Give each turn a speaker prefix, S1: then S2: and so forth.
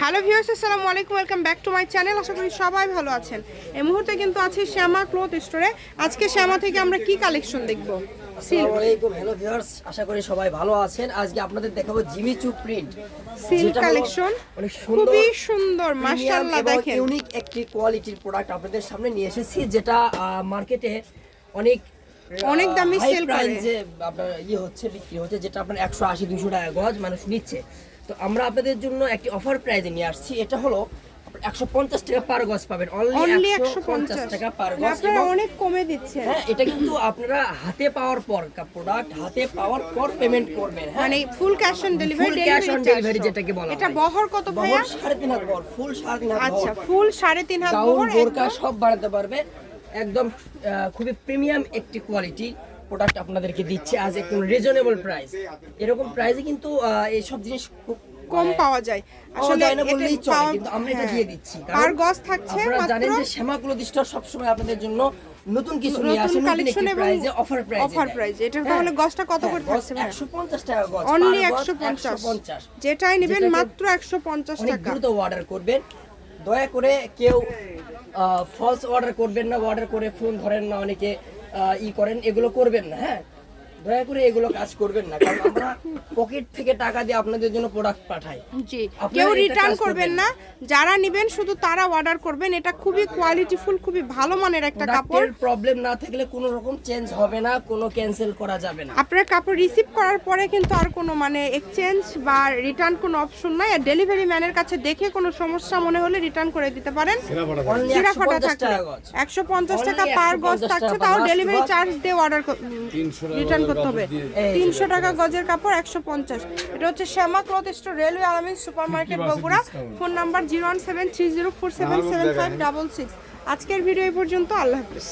S1: Hello viewers আসসালামু আলাইকুম welcome back to my channel. আশা করি সবাই ভালো আছেন। এই মুহূর্তে কিন্তু আছি শ্যামা ক্লথ স্টোরে। আজকে শ্যামা থেকে আমরা কি কালেকশন দেখব?
S2: আসসালামু আলাইকুম হ্যালো ভিউয়ার্স আশা করি সবাই ভালো আছেন। আজকে আপনাদের দেখাবো জিমি চু প্রিন্ট
S1: সিল্ক কালেকশন।
S2: অনেক সুন্দর
S1: খুবই সুন্দর মাশাআল্লাহ দেখেন।
S2: ইউনিক একটি কোয়ালিটির প্রোডাক্ট আপনাদের সামনে নিয়ে এসেছি যেটা মার্কেটে অনেক
S1: অনেক দামে sell করে।
S2: আপনার ইয়ে হচ্ছে বিক্রি হচ্ছে যেটা আপনার একশো আশি দুশো টাকা গজ মানুষ নিচ্ছে। তো আমরা আপনাদের জন্য একটি অফার প্রাইজে নিয়ে আসছি। এটা হলো একশো পঞ্চাশ টাকা পার গজ পাবেন।
S1: অনলি
S2: অনলি
S1: একশো
S2: একশো পঞ্চাশ।
S1: পঞ্চাশ
S2: টাকা পার গজ।
S1: আপনারা অনেক কমে দিচ্ছেন।
S2: হ্যাঁ এটা কিন্তু আপনারা হাতে পাওয়ার পর প্রোডাক্ট হাতে পাওয়ার পর পেমেন্ট করবেন। হ্যাঁ
S1: মানে full cash on delivery
S2: cash on delivery যেটাকে বলা
S1: এটা বহর কত ভাইয়া?
S2: বহর সাড়ে তিন হাত বহর ফুল সাড়ে তিন হাত
S1: আচ্ছা ফুল সাড়ে তিন হাত
S2: গাউন
S1: বহর
S2: বোরকা সব বানাতে পারবে। একদম খুবই প্রিমিয়াম একটি কোয়ালিটি প্রোডাক্ট আপনাদেরকে দিচ্ছে আজ একদম রিজনেবল প্রাইস এরকম প্রাইসে কিন্তু এইসব জিনিস খুব
S1: কম
S2: মানে
S1: পাওয়া যায়। আসলে এটা
S2: বললেই চলে কিন্তু আমরা এটা
S1: হ্যাঁ।
S2: দিয়ে দিচ্ছি।
S1: আর গজ থাকছে
S2: আপনারা জানেন যে শ্যামাগুলো দৃষ্টার সবসময় আপনাদের জন্য নতুন কিছু নিয়ে
S1: নতুন
S2: আসে নতুন
S1: কালেকশন এবং
S2: অফার প্রাইসে
S1: অফার প্রাইস এটার তাহলে গজটা কত করে থাকছে
S2: 150 টাকা গজ
S1: অনলি
S2: per গজ
S1: একশো পঞ্চাশ।
S2: 150
S1: যেটাই নেবেন মাত্র একশো পঞ্চাশ
S2: অনেক
S1: টাকা।
S2: দ্রুত অর্ডার করবেন। দয়া করে কেউ ফলস অর্ডার করবেন না অর্ডার করে ফোন ধরেন না অনেকে। ই করেন এগুলো করবেন না হ্যাঁ? দয়া করে এগুলো কাজ করবেন না কারণ আমরা পকেট থেকে টাকা দিয়ে আপনাদের জন্য প্রোডাক্ট পাঠাই।
S1: জি কেউ রিটার্ন করবেন না। যারা নেবেন শুধু তারা অর্ডার করবেন। এটা খুবই কোয়ালিটিফুল খুবই ভালো মানের একটা কাপড়।
S2: প্রবলেম না থাকলে কোনো রকম চেঞ্জ হবে না কোনো ক্যান্সেল করা যাবে না।
S1: আপনার কাপড় রিসিভ করার পরে কিন্তু আর কোনো মানে এক্সচেঞ্জ বা রিটার্ন কোনো অপশন নাই। আর ডেলিভারি ম্যানের কাছে দেখে কোনো সমস্যা মনে হলে রিটার্ন করে দিতে পারেন।
S2: অনলি
S1: ফাটা
S2: 150
S1: থাকলে
S2: টাকা গজ।
S1: একশো পঞ্চাশ টাকা পার গজ
S2: 150
S1: থাকছে তাও ডেলিভারি চার্জ দিয়ে অর্ডার রিটার্ন করতে হবে। তিনশো টাকা গজের কাপড় একশো পঞ্চাশ। এটা হচ্ছে Shyama cloth store railway Alamin super market Bogura. Phone number zero one seven three zero four seven seven five double six. আজকের ভিডিও এই পর্যন্ত আল্লাহ হাফিজ।